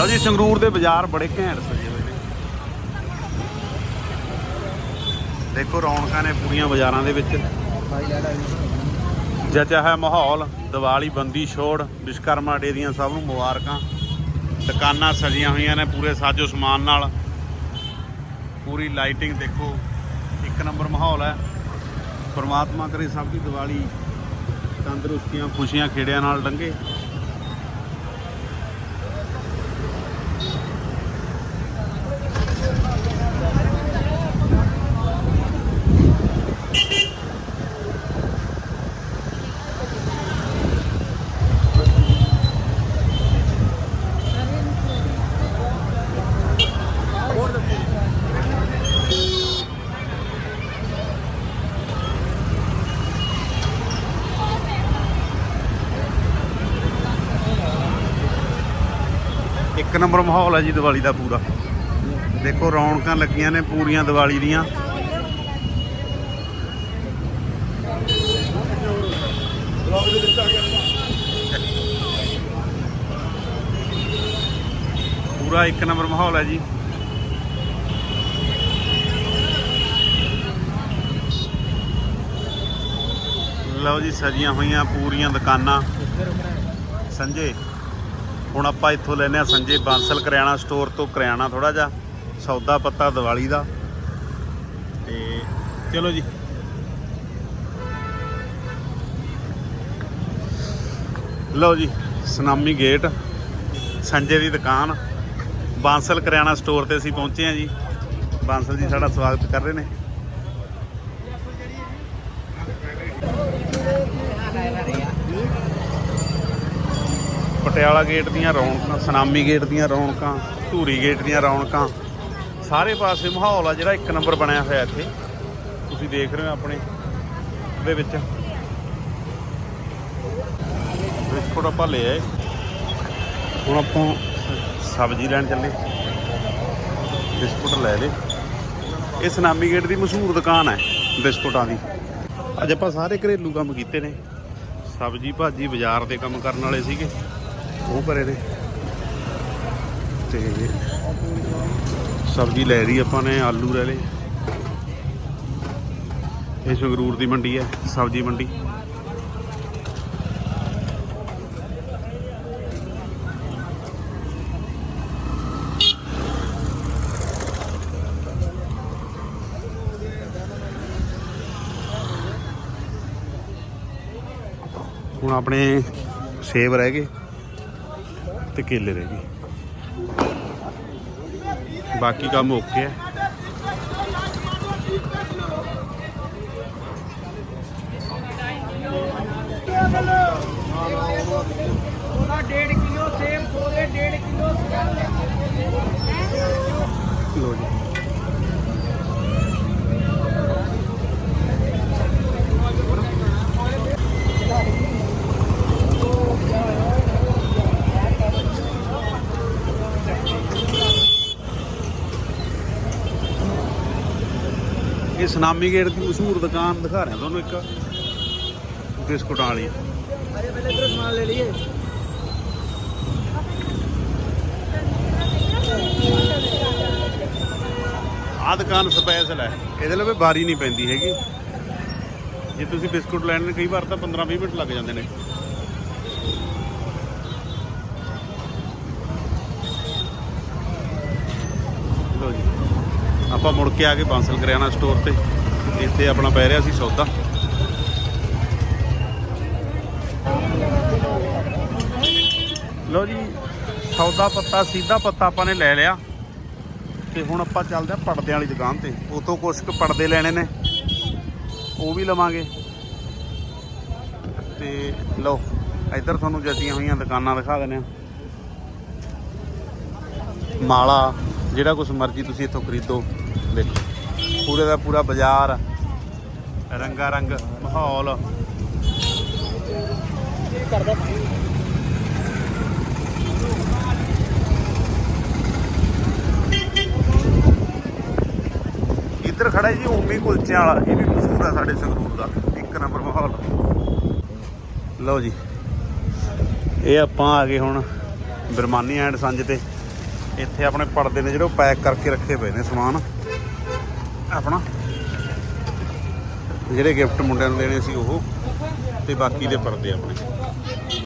ਲਓ ਜੀ, ਸੰਗਰੂਰ ਦੇ ਬਾਜ਼ਾਰ ਬੜੇ ਘੈਂਟ ਸਜੇ ਹੋਏ ਨੇ। ਦੇਖੋ, ਰੌਣਕਾਂ ਨੇ ਪੂਰੀਆਂ ਬਾਜ਼ਾਰਾਂ ਦੇ ਵਿੱਚ। ਜਚਿਆ ਹੈ ਮਾਹੌਲ, ਦੀਵਾਲੀ ਬੰਦੀ ਛੋੜ ਵਿਸ਼ਕਰਮਾ ਡੇ ਦੀਆਂ ਸਭ ਨੂੰ ਮੁਬਾਰਕਾਂ। ਦੁਕਾਨਾਂ ਸਜੀਆਂ ਹੋਈਆਂ ਨੇ ਪੂਰੇ ਸਾਜੋ ਸਮਾਨ ਨਾਲ। ਪੂਰੀ ਲਾਈਟਿੰਗ ਦੇਖੋ, ਇੱਕ ਨੰਬਰ ਮਾਹੌਲ ਹੈ। ਪਰਮਾਤਮਾ ਕਰੇ ਸਭ ਦੀ ਦੀਵਾਲੀ ਤੰਦਰੁਸਤੀਆਂ, ਖੁਸ਼ੀਆਂ, ਖੇੜਿਆਂ ਨਾਲ ਲੰਘੇ ਇੱਕ ਨੰਬਰ ਮਾਹੌਲ ਹੈ ਜੀ ਦੀਵਾਲੀ ਦਾ ਪੂਰਾ। ਦੇਖੋ ਰੌਣਕਾਂ ਲੱਗੀਆਂ ਨੇ ਪੂਰੀਆਂ ਦੀਵਾਲੀ ਦੀਆਂ। ਪੂਰਾ ਇੱਕ ਨੰਬਰ ਮਾਹੌਲ ਹੈ ਜੀ। ਲਓ ਜੀ ਸਜੀਆਂ ਹੋਈਆਂ ਪੂਰੀਆਂ ਦੁਕਾਨਾਂ। ਸੰਜੇ। ਹੁਣ ਆਪਾਂ ਇੱਥੋਂ ਲੈਨੇ ਆ ਸੰਜੇ ਬਾਂਸਲ ਕਰਿਆਣਾ ਸਟੋਰ ਤੋਂ ਕਰਿਆਣਾ ਥੋੜਾ ਜਿਹਾ, ਸੌਦਾ ਪੱਤਾ ਦੀਵਾਲੀ ਦਾ। ਤੇ ਚਲੋ ਜੀ। ਲਓ ਜੀ, ਸੁਨਾਮੀ ਗੇਟ, ਸੰਜੇ ਦੀ ਦੁਕਾਨ। ਬਾਂਸਲ ਕਰਿਆਣਾ ਸਟੋਰ ਤੇ ਅਸੀਂ ਪਹੁੰਚੇ ਆ ਜੀ। ਬਾਂਸਲ ਜੀ, ਸਾਡਾ ਸਵਾਗਤ ਕਰ ਰਹੇ ਨੇ। ਪਟਿਆਲਾ ਗੇਟ ਦੀਆਂ ਰੌਣਕਾਂ, ਸੁਨਾਮੀ ਗੇਟ ਦੀਆਂ ਰੌਣਕਾਂ, ਧੂਰੀ ਗੇਟ ਦੀਆਂ ਰੌਣਕਾਂ, ਸਾਰੇ ਪਾਸੇ ਮਾਹੌਲ ਆ ਜਿਹੜਾ ਇੱਕ ਨੰਬਰ ਬਣਿਆ ਹੋਇਆ ਇੱਥੇ। ਤੁਸੀਂ ਦੇਖ ਰਹੇ ਹੋ ਆਪਣੇ ਦੇ ਵਿੱਚ। ਬਿਸਕੁਟ ਆਪਾਂ ਲੈ ਆਏ ਹੁਣ ਆਪਾਂ ਸਬਜ਼ੀ ਲੈਣ ਚੱਲੇ। ਬਿਸਕੁਟ ਲੈ ਲਏ। ਇਹ ਸੁਨਾਮੀ ਗੇਟ ਦੀ ਮਸ਼ਹੂਰ ਦੁਕਾਨ ਹੈ ਬਿਸਕੁਟਾਂ ਦੀ। ਅੱਜ ਆਪਾਂ ਸਾਰੇ ਘਰੇਲੂ ਕੰਮ ਕੀਤੇ ਨੇ। ਸਬਜ਼ੀ ਭਾਜੀ ਬਾਜ਼ਾਰ ਦੇ ਕੰਮ ਕਰਨ ਵਾਲੇ ਸੀਗੇ। ਉਹ ਭਰੇ ਨੇ ਤੇ ਸਬਜ਼ੀ ਲੈ ਲਈ ਆਪਾਂ ਨੇ, ਆਲੂ ਲੈ ਲਏ। ਇਹ ਸੰਗਰੂਰ ਦੀ ਮੰਡੀ ਹੈ, ਸਬਜ਼ੀ ਮੰਡੀ। ਹੁਣ ਆਪਣੇ ਸੇਬ ਰਹਿ ਗਏ। ਤੇ ਕੇਲੇ ਰਹਿ ਗਏ ਬਾਕੀ ਕੰਮ ਓਕੇ ਹੈ ਉਹਦਾ 1.5 ਕਿਲੋ ਸੇਬ ਸੋਲੇ 1.5 ਕਿਲੋ ਲੋ ਜੀ ਇਹ ਸੁਨਾਮੀ ਗੇਟ ਦੀ ਮਸ਼ਹੂਰ ਦੁਕਾਨ ਦਿਖਾ ਰਿਹਾ ਤੁਹਾਨੂੰ ਇੱਕ ਬਿਸਕੁਟਾਂ ਵਾਲੀ। ਅਰੇ ਪਹਿਲੇ ਇਧਰ ਸਮਾਨ ਲੈ ਲਈਏ ਆਹ ਦੁਕਾਨ ਸਪੈਸ਼ਲ ਹੈ। ਇਹਦੇ ਲਈ ਬਾਰੀ ਨਹੀਂ ਪੈਂਦੀ ਹੈਗੀ। ਜੇ ਤੁਸੀਂ ਬਿਸਕੁਟ ਲੈਣ ਨੇ, ਕਈ ਵਾਰ ਤਾਂ 15-20 ਮਿੰਟ ਲੱਗ ਜਾਂਦੇ ਨੇ। ਲਓ ਜੀ। ਆਪਾਂ ਮੁੜ ਕੇ ਆ ਕੇ ਬਾਂਸਲ ਕਰਿਆਣਾ ਸਟੋਰ ਤੇ। ਇੱਥੇ ਆਪਣਾ ਪੈ ਰਿਹਾ ਸੀ ਸੌਦਾ। ਲਓ ਜੀ, ਸੌਦਾ ਪੱਤਾ, ਸਿੱਧਾ ਪੱਤਾ ਆਪਾਂ ਨੇ ਲੈ ਲਿਆ। ਤੇ ਹੁਣ ਆਪਾਂ ਚੱਲਦੇ ਆ ਪਰਦਿਆਂ ਵਾਲੀ ਦੁਕਾਨ ਤੇ। ਉਤੋਂ ਕੁਛ ਕੁ ਪਰਦੇ ਲੈਣੇ ਨੇ। ਉਹ ਵੀ ਲਵਾਂਗੇ। ਤੇ ਲਓ, ਇੱਧਰ ਤੁਹਾਨੂੰ ਜੱਟੀਆਂ ਹੋਈਆਂ ਦੁਕਾਨਾਂ ਦਿਖਾ ਦਿੰਦੇ ਆ ਮਾਲਾ ਜਿਹੜਾ ਕੁਝ ਮਰਜ਼ੀ ਤੁਸੀਂ ਇੱਥੋਂ ਖਰੀਦੋ, ਦੇਖੋ। ਪੂਰੇ ਦਾ ਪੂਰਾ ਬਾਜ਼ਾਰ ਰੰਗਾ ਰੰਗ ਮਾਹੌਲ। ਕਰਦਾ ਇੱਧਰ ਖੜਾ ਜੀ, ਓਮੀ ਕੁਲਚਿਆਂ ਵਾਲਾ। ਇਹ ਵੀ ਮਸ਼ਹੂਰ ਆ ਸਾਡੇ ਸੰਗਰੂਰ ਦਾ, ਇੱਕ ਨੰਬਰ ਮਾਹੌਲ। ਲਓ ਜੀ। ਇਹ ਆਪਾਂ ਆ ਗਏ ਹੁਣ ਬਰਮਾਨੀ ਐਂਡ ਸੰਜ ਤੇ। ਇੱਥੇ ਆਪਣੇ ਪਰਦੇ ਨੇ ਜਿਹੜੇ ਉਹ ਪੈਕ ਕਰਕੇ ਰੱਖੇ ਪਏ ਨੇ ਸਮਾਨ। ਆਪਣਾ। ਜਿਹੜੇ ਗਿਫਟ ਮੁੰਡਿਆਂ ਨੂੰ ਦੇਣੇ ਸੀ ਉਹ, ਤੇ ਬਾਕੀ ਦੇ ਪਰਦੇ ਆਪਣੇ।